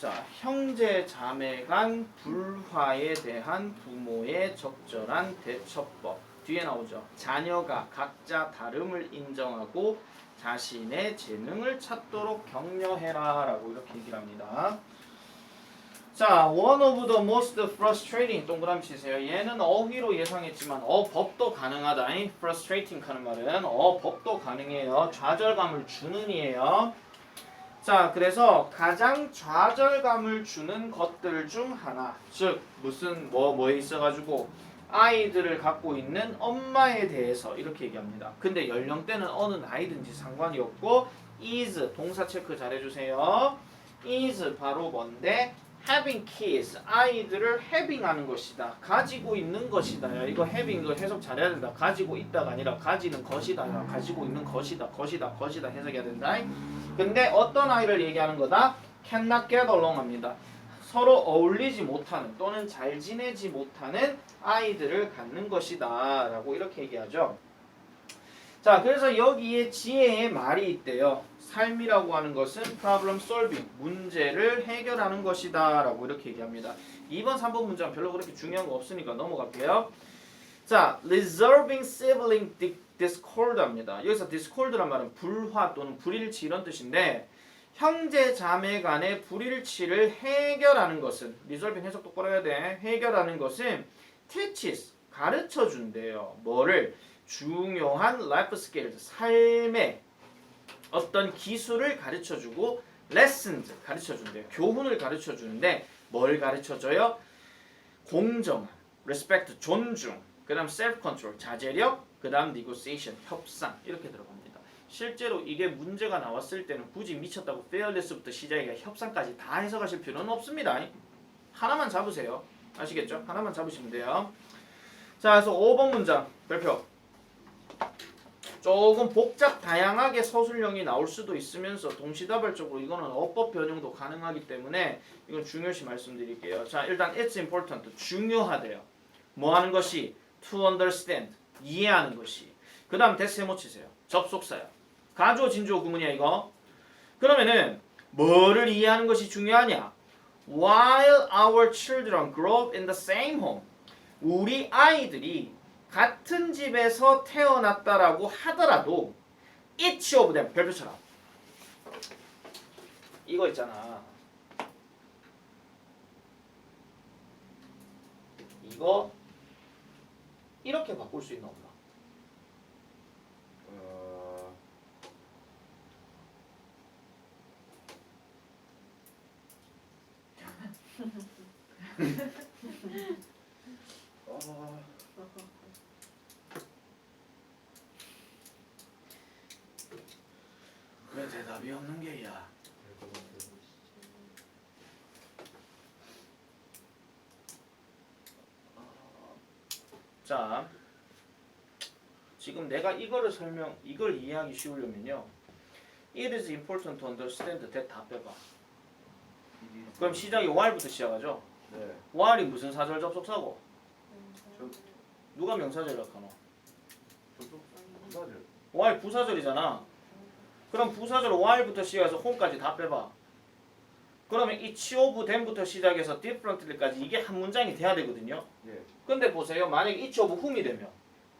자, 형제 자매 간 불화에 대한 부모의 적절한 대처법. 뒤에 나오죠. 자녀가 각자 다름을 인정하고 자신의 재능을 찾도록 격려해라 라고 이렇게 얘기를 합니다. 자, one of the most frustrating 동그라미 치세요. 얘는 어휘로 예상했지만 어 법도 가능하다. frustrating 하는 말은 어 법도 가능해요. 좌절감을 주는 이에요. 자, 그래서 가장 좌절감을 주는 것들 중 하나, 즉 무슨 뭐 뭐에 있어가지고 아이들을 갖고 있는 엄마에 대해서 이렇게 얘기합니다. 근데 연령대는 어느 나이든지 상관이 없고 is 동사 체크 잘해주세요. is 바로 뭔데? having kids 아이들을 having하는 것이다. 가지고 있는 것이다. 야, 이거 having 이거 해석 잘해야 된다. 가지고 있다가 아니라 가지는 것이다. 야, 가지고 있는 것이다. 것이다. 것이다 해석해야 된다. 근데 어떤 아이를 얘기하는 거다? cannot get along 합니다. 서로 어울리지 못하는 또는 잘 지내지 못하는 아이들을 갖는 것이다 라고 이렇게 얘기하죠. 자 그래서 여기에 지혜의 말이 있대요. 삶이라고 하는 것은 problem solving, 문제를 해결하는 것이다 라고 이렇게 얘기합니다. 2번, 3번 문장은 별로 그렇게 중요한 거 없으니까 넘어갈게요. 자, resolving sibling di- discord합니다. 여기서 discord란 말은 불화 또는 불일치 이런 뜻인데 형제 자매 간의 불일치를 해결하는 것은 resolving 해석 똑바로 해야 돼. 해결하는 것은 teaches 가르쳐 준대요. 뭐를 중요한 life skills 삶의 어떤 기술을 가르쳐 주고 lessons 가르쳐 준대요. 교훈을 가르쳐 주는데 뭘 가르쳐 줘요? 공정함, respect 존중, 그다음 self control 자제력, 그 다음 negotiation 협상 이렇게 들어갑니다. 실제로 이게 문제가 나왔을 때는 굳이 미쳤다고 fairness부터 시작해 협상까지 다 해석하실 필요는 없습니다. 하나만 잡으세요. 아시겠죠? 하나만 잡으시면 돼요. 자, 그래서 5번 문장 별표. 조금 복잡 다양하게 서술형이 나올 수도 있으면서 동시다발적으로 이거는 어법 변형도 가능하기 때문에 이건 중요시 말씀드릴게요. 자, 일단 it's important 중요하대요. 뭐 하는 것이 to understand 이해하는 것이. 그 다음 대세 못 치세요. 접속사야. 가주어 진주어 구문이야 이거. 그러면은 뭐를 이해하는 것이 중요하냐? While our children grow in the same home. 우리 아이들이 같은 집에서 태어났다라고 하더라도 each of them 별표처럼 이거 있잖아. 이거 이렇게 바꿀 수 있나 없나? 어, 어, 왜 대답이 없는 게야? 자, 지금 내가 이거를 설명, 이걸 이해하기 쉬우려면요. It is important to understand that 다 빼봐. 그럼 시작이 while부터 시작하죠. 네. while이 무슨 사절 접속사고? 저 누가 명사절이라고 하노? 사실 while 부사절이잖아. 그럼 부사절 while부터 시작해서 home까지 다 빼봐. 그러면 each of them부터 시작해서 differently까지 이게 한 문장이 돼야 되거든요. 예. 근데 보세요. 만약에 each of whom이 되면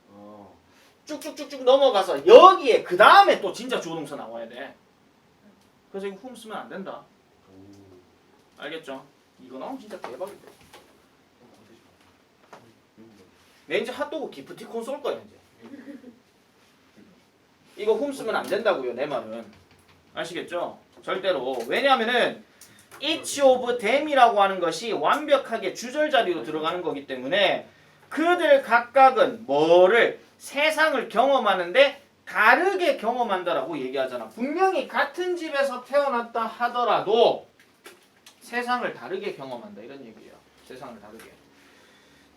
어, 쭉쭉쭉쭉 넘어가서 여기에 그 다음에 또 진짜 주어 동사 나와야 돼. 그래서 이거 whom 쓰면 안 된다. 오, 알겠죠? 이거 나오면 진짜 대박이다. 어, 내 이제 핫도그 기프티콘 쏠 거야 이제. 이거 홈 쓰면 안 된다고요 내 말은. 아시겠죠? 절대로. 왜냐하면은 each of them이라고 하는 것이 완벽하게 주절 자리로 들어가는 거기 때문에 그들 각각은 뭐를 세상을 경험하는데 다르게 경험한다라고 얘기하잖아. 분명히 같은 집에서 태어났다 하더라도 세상을 다르게 경험한다 이런 얘기예요. 세상을 다르게.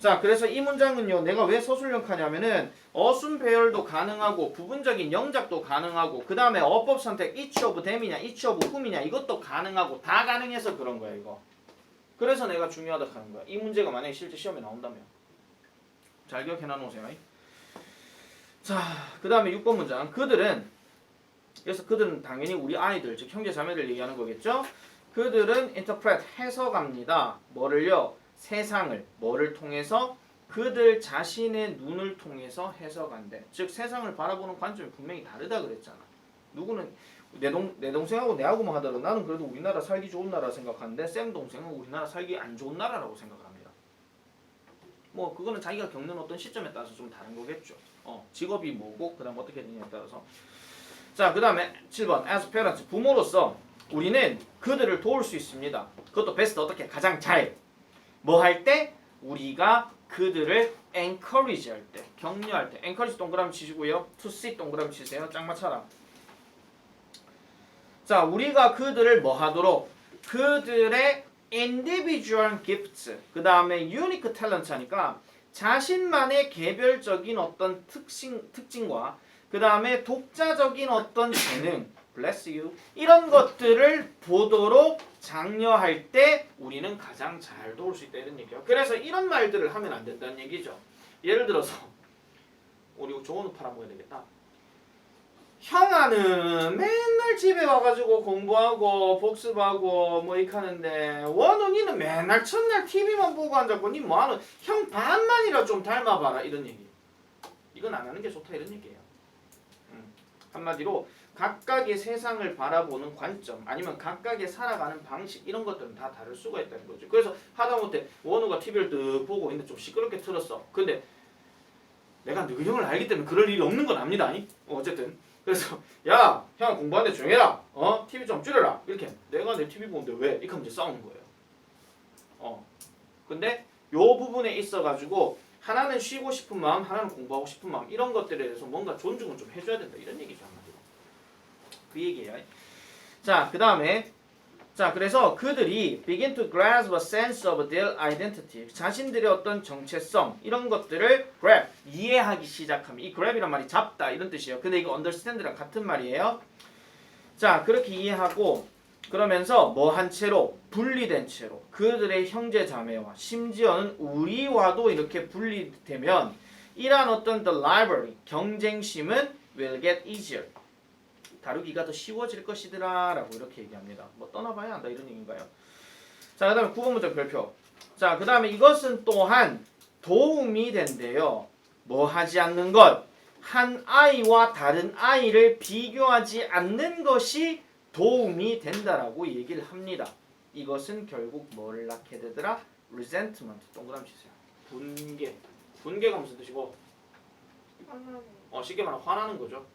자, 그래서 이 문장은요, 내가 왜 서술형 하냐면은 어순 배열도 가능하고 부분적인 영작도 가능하고 그 다음에 어법 선택 each of them이냐 each of whom이냐 이것도 가능하고 다 가능해서 그런 거야 이거. 그래서 내가 중요하다 하는 거야. 이 문제가 만약에 실제 시험에 나온다면 잘 기억해 놔 놓으세요. 자, 그 다음에 6번 문장. 그들은 그래서 그들은 당연히 우리 아이들 즉 형제 자매들 얘기하는 거겠죠. 그들은 interpret 해석합니다. 뭐를요? 세상을 뭐를 통해서 그들 자신의 눈을 통해서 해석한대. 즉 세상을 바라보는 관점이 분명히 다르다 그랬잖아. 누구는 내, 동, 내 동생하고 내하고만 하더라도 나는 그래도 우리나라 살기 좋은 나라 생각하는데 쌤 동생은 우리나라 살기 안 좋은 나라라고 생각을 합니다. 뭐 그거는 자기가 겪는 어떤 시점에 따라서 좀 다른 거겠죠. 어, 직업이 뭐고 그다음 어떻게 되느냐에 따라서. 자, 그다음에 7번 as parents 부모로서 우리는 그들을 도울 수 있습니다. 그것도 베스트 어떻게 가장 잘 뭐 할 때 우리가 그들을 encourage 할 때, 격려할 때 encourage 동그라미 치시고요. to see 동그라미 치세요. 짝 맞춰라. 자, 우리가 그들을 뭐 하도록 그들의 individual gifts 그 다음에 unique talent 하니까 자신만의 개별적인 어떤 특징 특징과 그 다음에 독자적인 어떤 재능 bless you 이런 것들을 보도록 장려할 때 우리는 가장 잘 도울 수 있다 이런 얘기예요. 그래서 이런 말들을 하면 안 된다는 얘기죠. 예를 들어서 우리 조원우 팔아먹어야 되겠다. 형아는 맨날 집에 와가지고 공부하고 복습하고 뭐 이렇게 하는데 원우 니는 맨날 첫날 TV만 보고 앉았고 니 뭐하는 형 반만이라 좀 닮아봐라 이런 얘기 이건 안 하는 게 좋다 이런 얘기예요 음. 한마디로 각각의 세상을 바라보는 관점 아니면 각각의 살아가는 방식 이런 것들은 다 다를 수가 있다는 거죠 그래서 하다못해 원우가 TV를 뜩 보고 있는데 좀 시끄럽게 틀었어 근데 내가 너희 형을 알기 때문에 그럴 일이 없는 건 압니다 아니? 어, 어쨌든 그래서 야, 형 공부하는데 조용해라. 어, TV 좀 줄여라. 이렇게 내가 내 TV 보는데 왜? 이렇게 하면 이제 싸우는 거예요. 어, 근데 요 부분에 있어 가지고 하나는 쉬고 싶은 마음, 하나는 공부하고 싶은 마음 이런 것들에 대해서 뭔가 존중을 좀 해줘야 된다 이런 얘기죠. 그 얘기예요. 자, 그 다음에 자, 그래서 그들이 begin to grasp a sense of their identity. 자신들의 어떤 정체성 이런 것들을 grab 이해하기 시작하면 이 grab이란 말이 잡다 이런 뜻이에요. 근데 이거 understand랑 같은 말이에요. 자, 그렇게 이해하고 그러면서 뭐 한 채로 분리된 채로 그들의 형제 자매와 심지어는 우리와도 이렇게 분리되면 이러한 어떤 the rivalry 경쟁심은 will get easier. 다루기가 더 쉬워질 것이더라 라고 이렇게 얘기합니다. 뭐 떠나봐야 한다 이런 얘기인가요? 자, 그 다음에 9번 문제 별표. 자, 그 다음에 이것은 또한 도움이 된대요. 뭐 하지 않는 것. 한 아이와 다른 아이를 비교하지 않는 것이 도움이 된다라고 얘기를 합니다. 이것은 결국 뭐를 낳게 되더라? resentment 동그라미 치세요. 분개. 분개가 무슨 뜻이고? 어, 쉽게 말하면 화나는 거죠.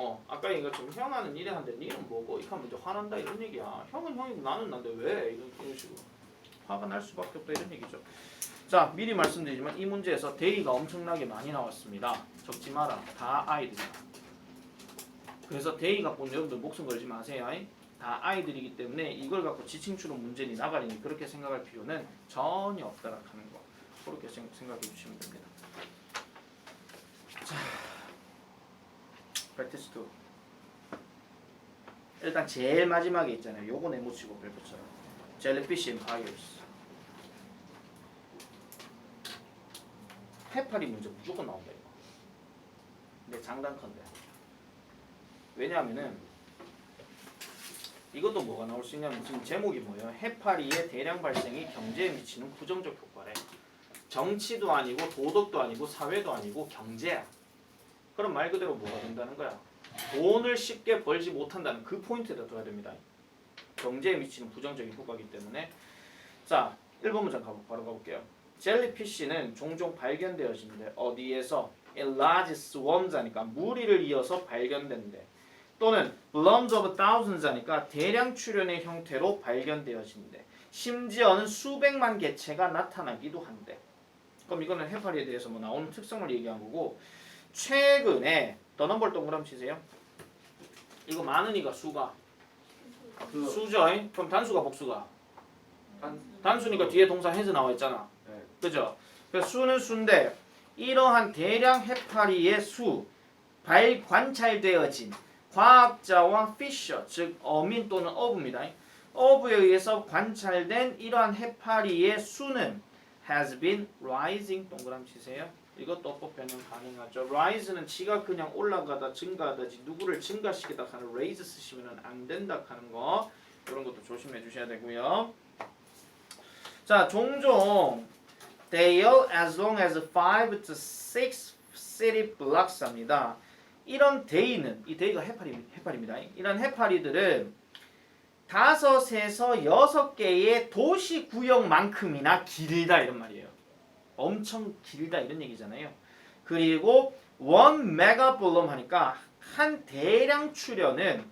어, 아까 얘기한 것처럼 형아는 이래 한데 니는 뭐고? 이렇게 하면 이제 화난다 이런 얘기야. 형은 형이고 나는 난데 왜? 이런, 이런 식으로. 화가 날 수밖에 없다 이런 얘기죠. 자, 미리 말씀드리지만 이 문제에서 대의가 엄청나게 많이 나왔습니다. 적지 마라. 다 아이들이야. 그래서 갖고 온 여러분들 목숨 걸지 마세요. 다 아이들이기 때문에 이걸 갖고 지칭추론 문제니 나발이니 그렇게 생각할 필요는 전혀 없다라 하는 거. 그렇게 생- 생각해 주시면 됩니다. 자, practice 2. 일단 제일 마지막에 있잖아요. 요거 네모치고 별표처럼. jellyfish empires. 해파리 문제 무조건 나온다 이거. 근데 장단컨대. 왜냐하면은 이것도 뭐가 나올 수 있냐면 지금 제목이 뭐예요? 해파리의 대량 발생이 경제에 미치는 부정적 효과래. 정치도 아니고 도덕도 아니고 사회도 아니고 경제야. 그럼 말 그대로 뭐가 된다는 거야? 돈을 쉽게 벌지 못한다는 그 포인트에다 둬야 됩니다. 경제에 미치는 부정적인 효과이기 때문에 자 1번 문장 가, 바로 가볼게요. 젤리피쉬는 종종 발견되어지는데 어디에서 large swarms 하니까 무리를 이어서 발견된대. 또는 blooms of thousands 하니까 대량 출현의 형태로 발견되어진대. 심지어는 수백만 개체가 나타나기도 한대. 그럼 이거는 해파리에 대해서 뭐 나오는 특성을 얘기한 거고 최근에 더 넘버 동그라미 치세요. 이거 많으니까 수가 그 수죠. 그럼 단수가 복수가 단 단수니까 뒤에 동사 has 나와 있잖아. 네. 그죠? 그래서 수는 수인데 이러한 대량 해파리의 수, 발 관찰되어진 과학자와 피셔, 즉 어민 또는 어부입니다. 어부에 의해서 관찰된 이러한 해파리의 수는 has been rising 동그라미 치세요. 이것도 변형 가능하죠. rise는 지가 그냥 올라가다 증가하다지 누구를 증가시키다 하는 raise 쓰시면 안 된다 하는 거 이런 것도 조심해 주셔야 되고요. 자, 종종 they'll as long as 5 to 6 city blocks 합니다. 이런 데이는 이 데이가 해파리 해파리입니다. 이런 해파리들은 다섯에서 여섯 개의 도시 구역만큼이나 길다 이런 말이에요. 엄청 길다 이런 얘기잖아요. 그리고 원 메가볼럼 하니까 한 대량 출현은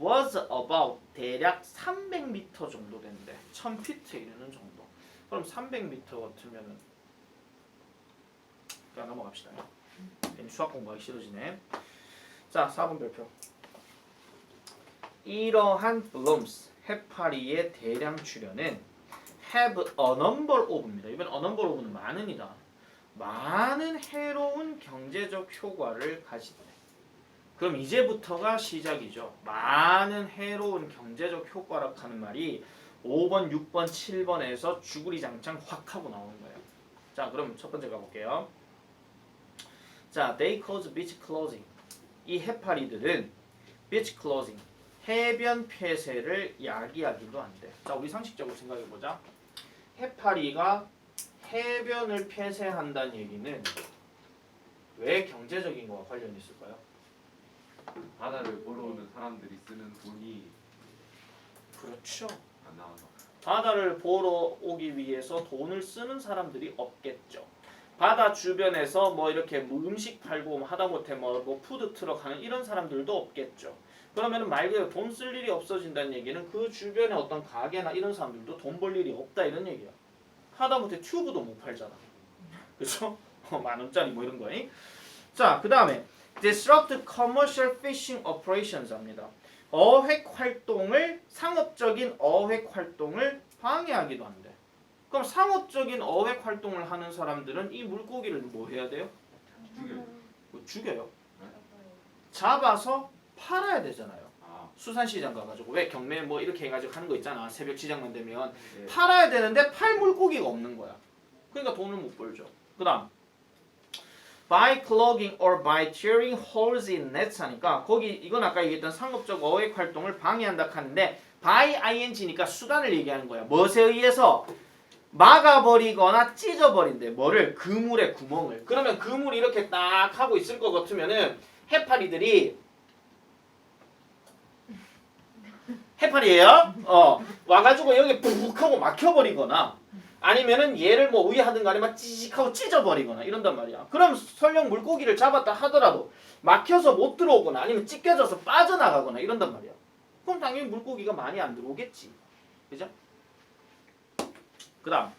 was about 대략 300m 정도 된대. 1000피트에 이르는 정도. 그럼 300m 같으면은 그냥 넘어갑시다. 괜히 수학 공부하기 싫어지네. 자, 4번 별표. 이러한 blooms 해파리의 대량 출현은 have a number of입니다. 이번 a number of는 많은이다. 많은 해로운 경제적 효과를 가진다. 그럼 이제부터가 시작이죠. 많은 해로운 경제적 효과라 하는 말이 5번, 6번, 7번에서 주구리 장창 확 하고 나오는 거예요. 자, 그럼 첫 번째 가볼게요. 자, they cause beach closing. 이 해파리들은 beach closing, 해변 폐쇄를 야기하기도 한대. 자, 우리 상식적으로 생각해 보자. 해파리가 해변을 폐쇄한다는 얘기는 왜 경제적인 거와 관련이 있을까요? 바다를 보러 오는 사람들이 쓰는 돈이 그렇죠. 안 나와서 바다를 보러 오기 위해서 돈을 쓰는 사람들이 없겠죠. 바다 주변에서 뭐 이렇게 뭐 음식 팔고 뭐 하다못해 뭐, 뭐 푸드 트럭 하는 이런 사람들도 없겠죠. 그러면은 말 그대로 돈 쓸 일이 없어진다는 얘기는 그 주변에 어떤 가게나 이런 사람들도 돈 벌 일이 없다 이런 얘기야. 하다못해 튜브도 못 팔잖아. 그렇죠? 만 원짜리 뭐 이런 거니? 자, 그 다음에 disrupt commercial fishing operations 합니다. 어획 활동을 상업적인 어획 활동을 방해하기도 한대. 그럼 상업적인 어획 활동을 하는 사람들은 이 물고기를 뭐 해야 돼요? 죽여요. 뭐 죽여요. 잡아서 팔아야 되잖아요. 아, 수산시장 가가지고 왜 경매 뭐 이렇게 해가지고 하는 거 있잖아. 새벽 시장만 되면 네. 팔아야 되는데 팔 물고기가 없는 거야. 그러니까 돈을 못 벌죠. 그다음 by clogging or by tearing holes in nets 하니까 거기 이건 아까 얘기했던 상업적 어획 활동을 방해한다 하는데 by ing니까 수단을 얘기하는 거야. 무엇에 의해서 막아버리거나 찢어버린대. 뭐를 그물의 구멍을. 그러면 그물이 이렇게 딱 하고 있을 것 같으면은 해파리들이 해파리예요. 어 와가지고 여기 푹 하고 막혀버리거나 아니면은 얘를 뭐 간에 막 찌직하고 찢어버리거나 이런단 말이야. 그럼 설령 물고기를 잡았다 하더라도 막혀서 못 들어오거나 아니면 찢겨져서 빠져나가거나 이런단 말이야. 그럼 당연히 물고기가 많이 안 들어오겠지. 그죠? 그 다음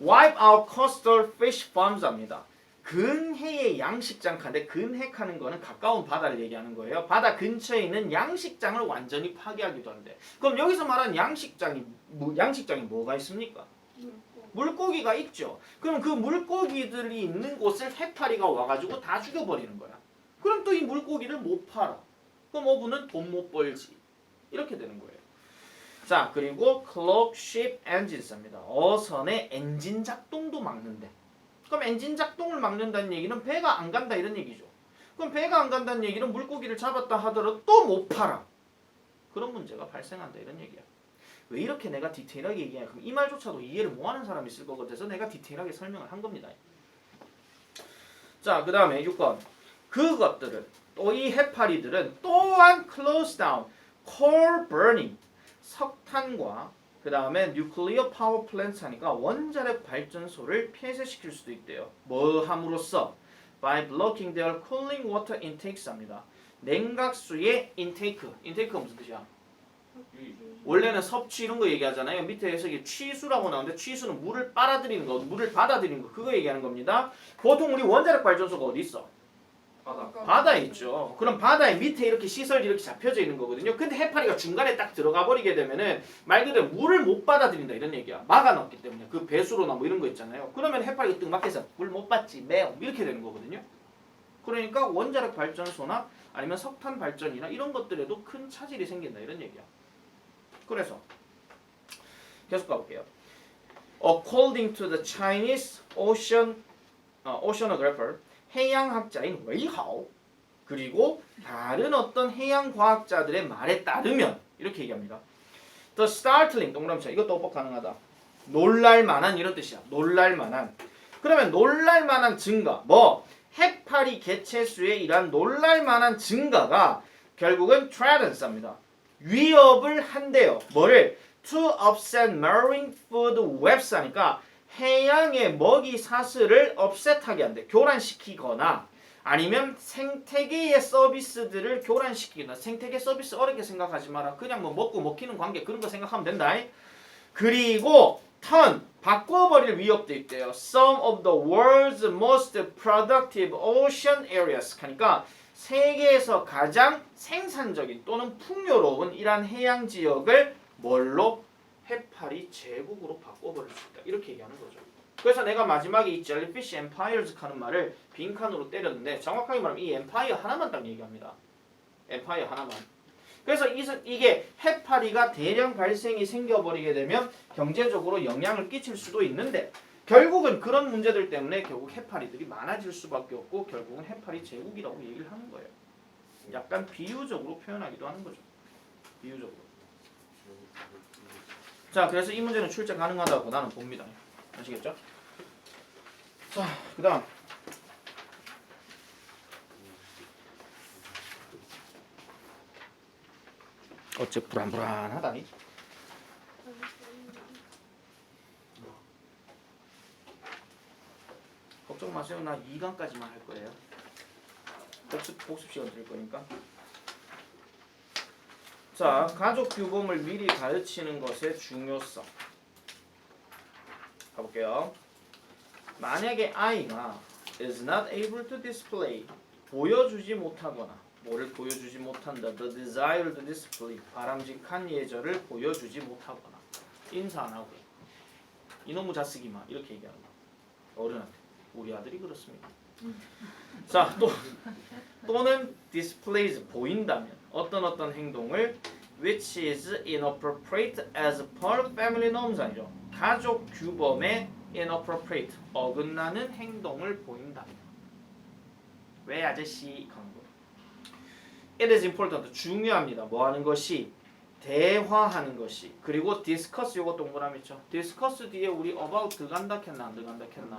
wipe out coastal fish farms 합니다. 근해의 양식장 칸데 근해하는 거는 가까운 바다를 얘기하는 거예요. 바다 근처에 있는 양식장을 완전히 파괴하기도 한대. 그럼 여기서 말하는 양식장이 뭐 양식장이 뭐가 있습니까? 물고기 가 있죠. 그럼 그 물고기들이 있는 곳을 해파리가 와가지고 다 죽여버리는 거야. 그럼 또 이 물고기를 못 팔아. 그럼 어부는 돈 못 벌지. 이렇게 되는 거예요. 자 그리고 clock ship engines입니다. 어선의 엔진 작동도 막는데. 그럼 엔진 작동을 막는다는 얘기는 배가 안 간다 이런 얘기죠. 그럼 배가 안 간다는 얘기는 물고기를 잡았다 하더라도 또 못 팔아. 그런 문제가 발생한다 이런 얘기야. 왜 이렇게 내가 디테일하게 얘기해? 그럼 이 말조차도 이해를 못하는 사람이 있을 것 같아서 내가 디테일하게 설명을 한 겁니다. 자, 그 다음에 6번. 그것들은 또 이 해파리들은 또한 close down, coal burning, 석탄과 그 다음에 nuclear power plants 하니까 원자력 발전소를 폐쇄시킬 수도 있대요. 뭐 함으로써? by blocking their cooling water intakes 합니다. 냉각수의 intake. intake가 무슨 뜻이야? 이 원래는 섭취 이런 거 얘기하잖아요. 밑에 해석이 취수라고 나오는데 취수는 물을 빨아들이는 거, 물을 받아들이는 거 그거 얘기하는 겁니다. 보통 우리 원자력 발전소가 어디 있어? 바다 바다에 있죠. 그럼 바다에 밑에 이렇게 시설이 이렇게 잡혀져 있는 거거든요. 근데 해파리가 중간에 딱 들어가 버리게 되면은 말 그대로 물을 못 받아들인다 이런 얘기야. 막아놨기 때문에 그 배수로나 뭐 이런 거 있잖아요. 그러면 해파리가 뜩 막혀서 물 못 받지 매우 이렇게 되는 거거든요. 그러니까 원자력 발전소나 아니면 석탄 발전이나 이런 것들에도 큰 차질이 생긴다 이런 얘기야. 그래서 계속 가볼게요. According to the Chinese ocean 어, oceanographer 해양학자인 웨이하오 그리고 다른 어떤 해양 과학자들의 말에 따르면 이렇게 얘기합니다. The startling 동그라미 쳐. 이것도 오법 가능하다. 놀랄 만한 이런 뜻이야. 놀랄 만한. 그러면 놀랄 만한 증가. 뭐 해파리 개체수의 이러한 놀랄 만한 증가가 결국은 threatens입니다. 위협을 한대요. 뭐를 to upset marine food webs 하니까 해양의 먹이 사슬을 업셋하게 한대. 교란시키거나 아니면 생태계의 서비스들을 교란시키거나 생태계 서비스 어렵게 생각하지 마라. 그냥 뭐 먹고 먹히는 관계 그런 거 생각하면 된다. 그리고 turn 바꿔버릴 위협도 있대요. Some of the world's most productive ocean areas. 하니까 세계에서 가장 생산적인 또는 풍요로운 이러한 해양 지역을 뭘로 해파리 제국으로 바꿔버릴 수 있다. 이렇게 얘기하는 거죠. 그래서 내가 마지막에 이 jellyfish empires 하는 말을 빈칸으로 때렸는데 정확하게 말하면 이 empire 하나만 딱 얘기합니다. empire 하나만. 그래서 이, 이게 해파리가 대량 발생이 생겨버리게 되면 경제적으로 영향을 끼칠 수도 있는데 결국은 그런 문제들 때문에 결국 해파리들이 많아질 수밖에 없고 결국은 해파리 제국이라고 얘기를 하는 거예요. 약간 비유적으로 표현하기도 하는 거죠. 비유적으로. 자, 그래서 이 문제는 출제 가능하다고 나는 봅니다. 아시겠죠? 자, 그 다음 어째 불안불안하다. 이? 걱정 마세요. 나 2강까지만 할 거예요. 복습 복습 시간 드릴 거니까. 자, 가족 규범을 미리 가르치는 것의 중요성. 가볼게요. 만약에 아이가 is not able to display 보여주지 못하거나 뭐를 보여주지 못한다. The desired display 바람직한 예절을 보여주지 못하거나 인사 안 하고 이놈의 자식이마 이렇게 얘기하는 거. 어른한테 우리 아들이 그렇습니다. 자, 또 또는 displays 보인다면 어떤 어떤 행동을 which is inappropriate as of family norms 아니죠. 가족 규범에 inappropriate 어긋나는 행동을 보인다면 왜 아저씨 거. It is important 중요합니다. 뭐 하는 것이 대화하는 것이 그리고 discuss 요거 동그라미 쳐. discuss 뒤에 우리 about 들어간다 했나 안 들어간다 했나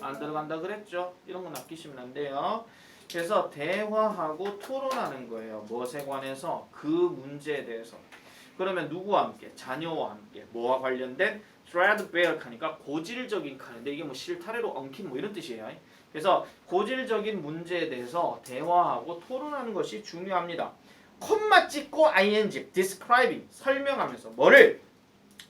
안 들어간다 그랬죠. 이런 건 아끼시면 안 돼요. 그래서 대화하고 토론하는 거예요. 무엇에 관해서 그 문제에 대해서. 그러면 누구와 함께? 자녀와 함께. 뭐와 관련된? threadbare 하니까 고질적인 칸인데 이게 뭐 실타래로 엉킨 뭐 이런 뜻이에요. 그래서 고질적인 문제에 대해서 대화하고 토론하는 것이 중요합니다. 콤마 찍고 ing describing 설명하면서 뭐를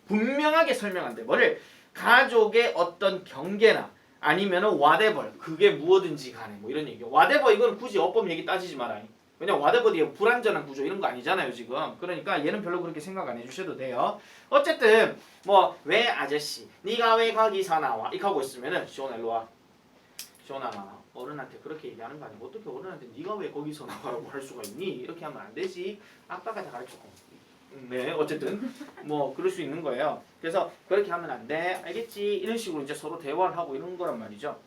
분명하게 설명한대. 뭐를 가족의 어떤 경계나 아니면은 whatever 그게 무엇든지 간에 뭐 이런 얘기요. whatever 이거는 굳이 어법 얘기 따지지 마라. 왜냐 whatever 뒤에 불완전한 구조 이런 거 아니잖아요 지금. 그러니까 얘는 별로 그렇게 생각 안 해주셔도 돼요. 어쨌든 뭐 왜 아저씨, 네가 왜 거기서 나와? 이렇게 하고 있으면은 시원아 일로 와. 시원아 어른한테 그렇게 얘기하는 거 아니고 어떻게 어른한테 네가 왜 거기서 나와라고 할 수가 있니? 이렇게 하면 안 되지. 아빠가 다 가르쳤고. 네, 어쨌든 뭐 그럴 수 있는 거예요. 그래서 그렇게 하면 안 돼. 알겠지? 이런 식으로 이제 서로 대화를 하고 이런 거란 말이죠.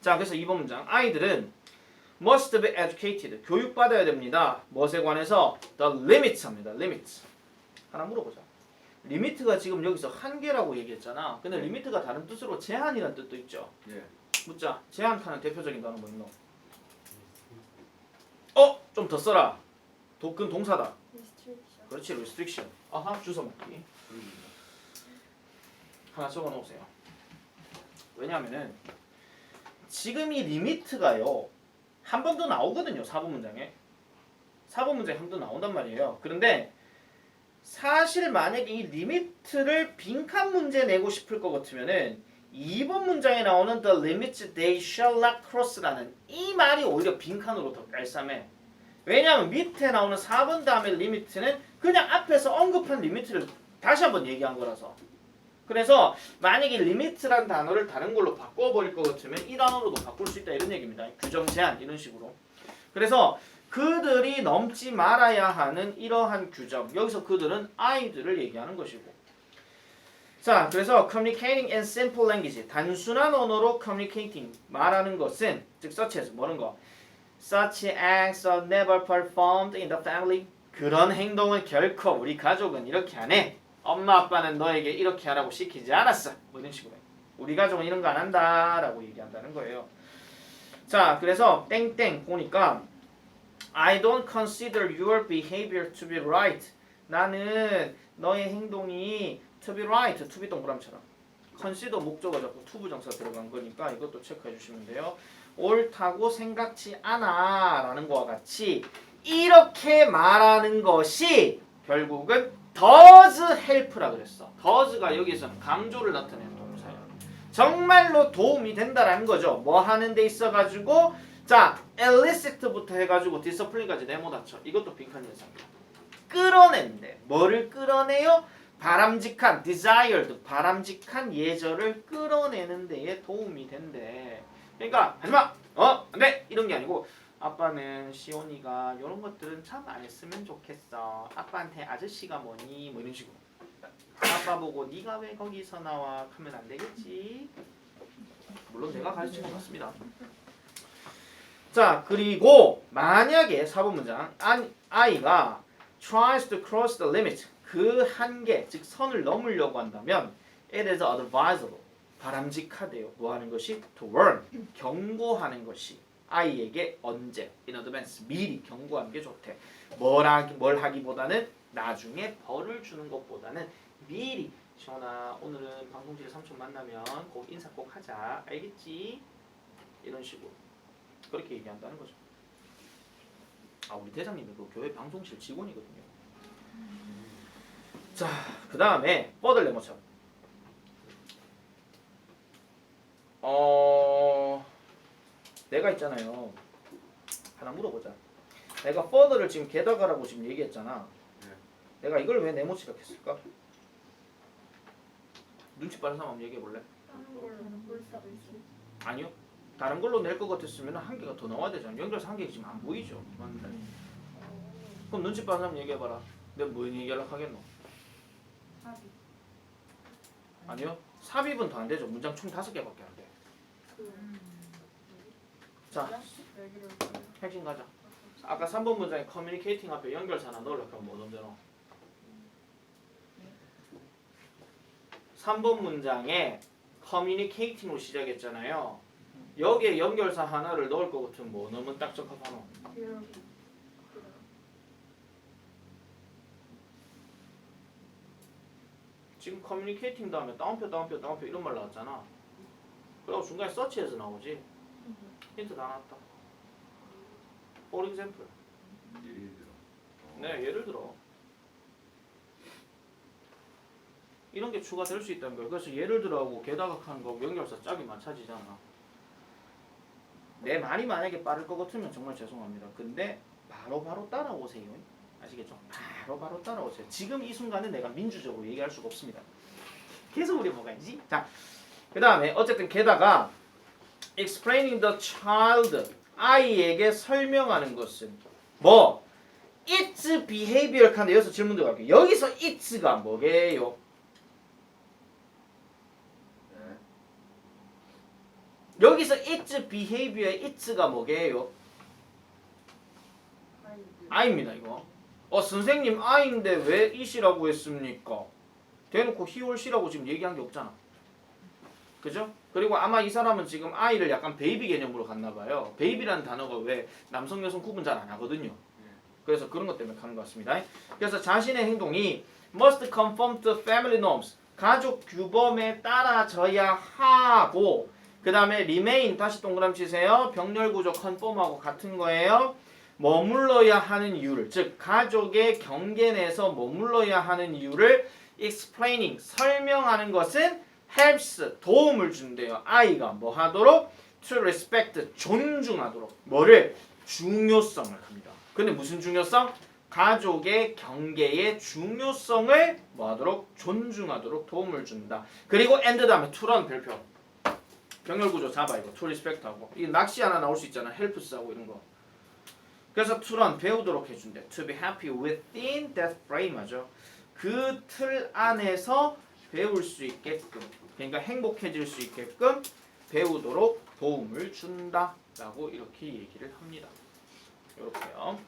자, 그래서 이번 문장 아이들은 must be educated 교육받아야 됩니다. 무엇에 관해서 the limits 합니다. limits. 하나 물어보자. 리미트가 지금 여기서 한계라고 얘기했잖아. 근데 리미트가 다른 뜻으로 제한이라는 뜻도 있죠. 예. 묻자. 제한하는 대표적인 단어 뭐 있노? 어, 좀 더 써라. 독근 동사다. 그렇지, restriction. 아하, 주워 먹기. 하나 적어 놓으세요. 왜냐하면은 지금 이 리미트가요 한 번 더 나오거든요. 4번 문장에 4번 문장에 한 번 더 나온단 말이에요. 그런데 사실 만약에 이 리미트를 빈칸 문제 내고 싶을 것 같으면은 2번 문장에 나오는 the limits they shall not cross라는 이 말이 오히려 빈칸으로 더 깔쌈해. 왜냐하면 밑에 나오는 4번 다음에 리미트는 그냥 앞에서 언급한 리미트를 다시 한번 얘기한 거라서. 그래서 만약에 리미트란 단어를 다른 걸로 바꿔버릴 것 같으면 이 단어로도 바꿀 수 있다 이런 얘기입니다. 규정 제한 이런 식으로. 그래서 그들이 넘지 말아야 하는 이러한 규정. 여기서 그들은 아이들을 얘기하는 것이고. 자, 그래서 communicating in simple language. 단순한 언어로 communicating 말하는 것은 즉 as 뭐는 거? Such acts are never performed in the family. 그런 행동은 결코 우리 가족은 이렇게 안 해. 엄마 아빠는 너에게 이렇게 하라고 시키지 않았어. 뭐 이런 식으로 해. 우리 가족은 이런 거 안 한다라고 얘기한다는 거예요. 자, 그래서 땡땡 보니까 I don't consider your behavior to be right. 나는 너의 행동이 to be right, to be 동그라미처럼. consider 목적어 잡고 to 부정사 들어간 거니까 이것도 체크해 주시면 돼요. 옳다고 생각지 않아 라는 거와 같이 이렇게 말하는 것이 결국은 does help라 그랬어. does가 여기서는 강조를 나타내는 동사예요. 정말로 도움이 된다라는 거죠. 뭐 하는 데 있어 가지고 자 elicit부터 해 가지고 discipline까지 네모 다쳐. 이것도 빈칸 현상이야. 끌어낸대. 뭐를 끌어내요? 바람직한 desired 바람직한 예절을 끌어내는 데에 도움이 된대. 그러니까 하지마 어 안돼 이런 게 아니고 아빠는 시온이가 이런 것들은 참 안 했으면 좋겠어. 아빠한테 아저씨가 뭐니 뭐 이런 식으로. 아빠 보고 네가 왜 거기서 나와 하면 안 되겠지. 물론 내가 가르친 것 같습니다. 자 그리고 만약에 사본 문장 아- 아이가 tries to cross the limit 그 한계 즉 선을 넘으려고 한다면 it is advisable 바람직하대요. 뭐 하는 것이 to warn 경고하는 것이 아이에게 언제 in advance 미리 경고하는 게 좋대. 뭘 하기 뭘 하기보다는 나중에 벌을 주는 것보다는 미리 시원아 오늘은 방송실에 삼촌 만나면 꼭 인사 꼭 하자 알겠지? 이런 식으로 그렇게 얘기한다는 거죠. 아 우리 대장님이 그 교회 방송실 직원이거든요. 자, 그 다음에 뻗을 레모션. 어, 내가 있잖아요. 하나 물어보자. 내가 further를 지금 게다가라고 지금 얘기했잖아. 네. 내가 이걸 왜 네모 지각했을까? 눈치 빠른 사람 한번 얘기해 볼래? 다른 걸로 볼 수도 있어. 아니요. 다른 걸로 낼 것 같았으면 한 개가 더 나와야 되잖아. 연결해서 한 개가 지금 안 보이죠. 맞는데. 그럼 눈치 빠른 사람 얘기해 봐라. 내가 뭔 얘기하려고 하겠노? 합이. 아니요. 삽입은 더 안 되죠. 문장 총 다섯 개밖에 안 돼. 그 자, 핵심 가자. 아까 3번 문장에 커뮤니케이팅 앞에 연결사 하나 넣으려고 하면 뭐 넣는 3번 문장에 커뮤니케이팅으로 시작했잖아요. 여기에 연결사 하나를 넣을 것 같으면 뭐 넣으면 딱 적합하노? 지금 커뮤니케이팅 다음에 따옴표 따옴표 따옴표 이런 말 나왔잖아. 그리고 중간에 서치해서 나오지. 힌트 다 나왔다. For example. 예를 들어. 네, 예를 들어 이런 게 추가될 수 있다는 거예요. 그래서 예를 들어하고 게다가 하는 거 연결사 짝이 맞춰지잖아. 내 말이 만약에 빠를 것 같으면 정말 죄송합니다. 근데 바로 바로 따라오세요. 아시겠죠? 바로 바로 따라오세요. 지금 이 순간에 내가 민주적으로 얘기할 수가 없습니다. 계속 우리 뭐가 있지? 자, 그 다음에 어쨌든 게다가 explaining the child 아이에게 설명하는 것은 뭐 its behavior 칸데 여기서 질문 들어갈게요. 여기서 its가 뭐게요? 네. 여기서 its behavior의 its가 뭐게요? 아이. I입니다 이거. 어 선생님 I인데 왜 it이라고 했습니까? 대놓고 he or she라고 지금 얘기한 게 없잖아. 그죠? 그리고 아마 이 사람은 지금 I를 약간 베이비 개념으로 갔나 봐요. 베이비라는 단어가 왜 남성 여성 구분 잘 안 하거든요. 그래서 그런 것 때문에 가는 것 같습니다. 그래서 자신의 행동이 must conform to family norms 가족 규범에 따라져야 하고 그 다음에 remain 다시 동그라미 치세요. 병렬 구조 conform하고 같은 거예요. 머물러야 하는 이유를 즉 가족의 경계 내에서 머물러야 하는 이유를 explaining 설명하는 것은 helps 도움을 준대요. 아이가 뭐 하도록 to respect 존중하도록 뭐를 중요성을 합니다. 근데 무슨 중요성? 가족의 경계의 중요성을 뭐 하도록 존중하도록 도움을 준다. 그리고 and 다음에 to란 별표. 병렬 구조 잡아 이거 to respect하고 이 낚시 하나 나올 수 있잖아. helps하고 이런 거. 그래서 to란 배우도록 해 준대. to be happy within that frame 하죠. 그 틀 안에서 배울 수 있게끔 그러니까 행복해질 수 있게끔 배우도록 도움을 준다라고 이렇게 얘기를 합니다. 이렇게요.